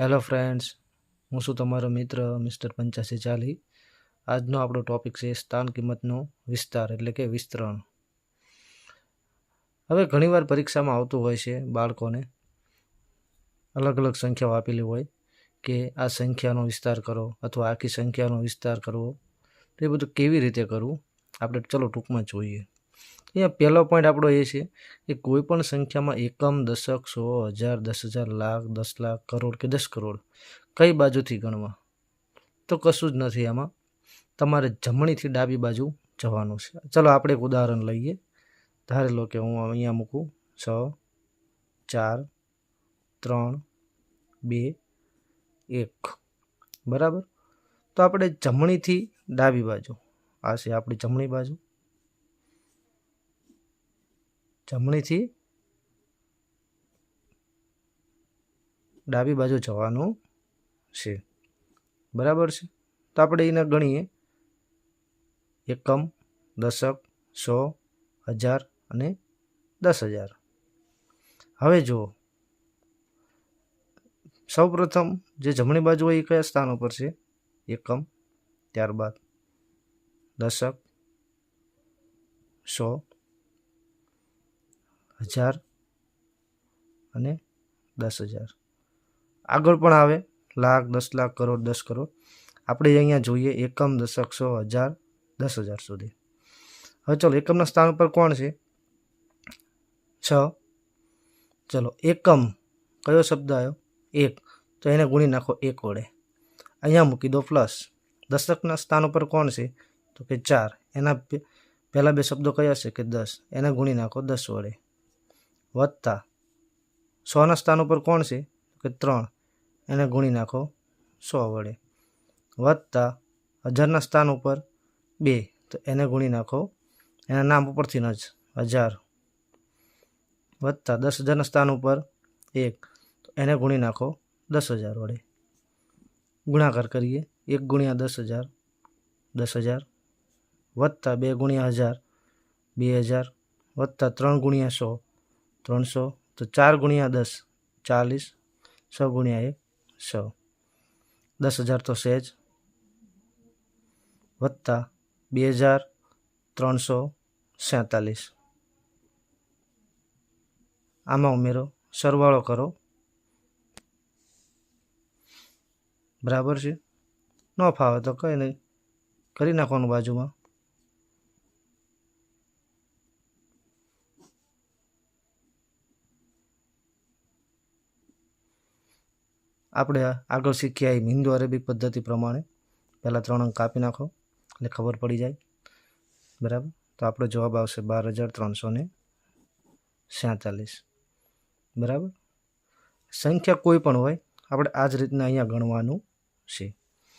Hello friends હું છું તમારો મિત્ર મિસ્ટર પંચ્યાસી ચાલી. આજનો આપણો ટોપિક છે સ્થાન કિંમતનો વિસ્તાર એટલે કે વિસ્તરણ. હવે ઘણીવાર પરીક્ષામાં આવતું હોય છે બાળકોને. અલગ અલગ સંખ્યાઓ આપેલી હોય કે આ સંખ્યાનો વિસ્તાર કરો અથવા આખી સંખ્યાનો વિસ્તાર કરવો. તો એ બધું કેવી રીતે કરવું? આપણે ચલો ટૂંકમાં જોઈએ. અહીંયા પહેલો પોઈન્ટ આપણો એ છે કે કોઈ પણ સંખ્યામાં એકમ, દશક, સો, હજાર, દસ હજાર, લાખ, દસ લાખ, કરોડ કે દસ કરોડ કઈ બાજુથી ગણવા? તો કશું જ નથી આમાં. તમારે જમણીથી ડાબી બાજુ જવાનું છે. ચલો આપણે એક ઉદાહરણ લઈએ. ધારી લો કે હું અહીંયા મૂકું. છ, ચાર, ત્રણ, બે, એક. બરાબર? તો આપણે જમણીથી ડાબી બાજુ. આ છે આપણી જમણી બાજુ. જમણીથી ડાબી બાજુ જવાનું છે. બરાબર છે? તો આપણે એને ગણીએ. એકમ, દશક, સો, હજાર અને દસ હજાર. હવે જુઓ. સૌપ્રથમ જે જમણી બાજુ હોય એ કયા સ્થાન ઉપર છે? એકમ, ત્યારબાદ દશક, સો હજાર અને દસ હજાર. આગળ પણ આવે, લાખ, દસ લાખ, કરોડ, દસ કરોડ. આપણે અહીંયા જોઈએ, એકમ દશક સો હજાર, દસ હજાર સુધી. હવે ચલો, એકમના સ્થાન ઉપર કોણ છે? છ. ચલો, એકમ. કયો શબ્દ આવ્યો? એક. તો એને ગુણી નાખો, એક વડે. અહીંયા મૂકી દો પ્લસ. દશકના સ્થાન ઉપર કોણ છે? તો કે ચાર. એના પહેલાં બે શબ્દો કયા છે? કે દસ. એને ગુણી નાખો, દસ વડે. વત્તા. સોના સ્થાન ઉપર કોણ છે? કે ત્રણ. એને ગુણી નાખો સો વડે. વત્તા હજારના સ્થાન ઉપર બે. તો એને ગુણી નાખો એના નામ ઉપરથી ન જ, હજાર. વત્તા દસ હજારના સ્થાન ઉપર એક. તો એને ગુણી નાખો દસ હજાર વડે. ગુણાકાર કરીએ. એક ગુણ્યા દસ હજાર દસ હજાર. વત્તા બે ગુણ્યા હજાર, બે હજાર. વત્તા ત્રણ ગુણ્યા સો. ત્રણસો, તો ચાર ગુણ્યા દસ, ચાલીસ, છ ગુણ્યા એક, છ. દસ હજાર તો સહેજ વત્તા બે હજાર ત્રણસો સેતાલીસ. આમાં ઉમેરો, સરવાળો કરો. બરાબર છે? ન ફાવે તો કંઈ નહીં. કરી નાખવાનું બાજુમાં. આપણે આગળ શીખ્યા એ હિન્દુ અરેબિક પદ્ધતિ પ્રમાણે. પહેલાં ત્રણ અંક કાપી નાખો, એટલે ખબર પડી જાય. બરાબર? તો આપણો જવાબ આવશે બાર હજાર ત્રણસો ને સેતાલીસ. બરાબર? સંખ્યા કોઈ પણ હોય, આપણે આ જ રીતના અહીંયા ગણવાનું છે.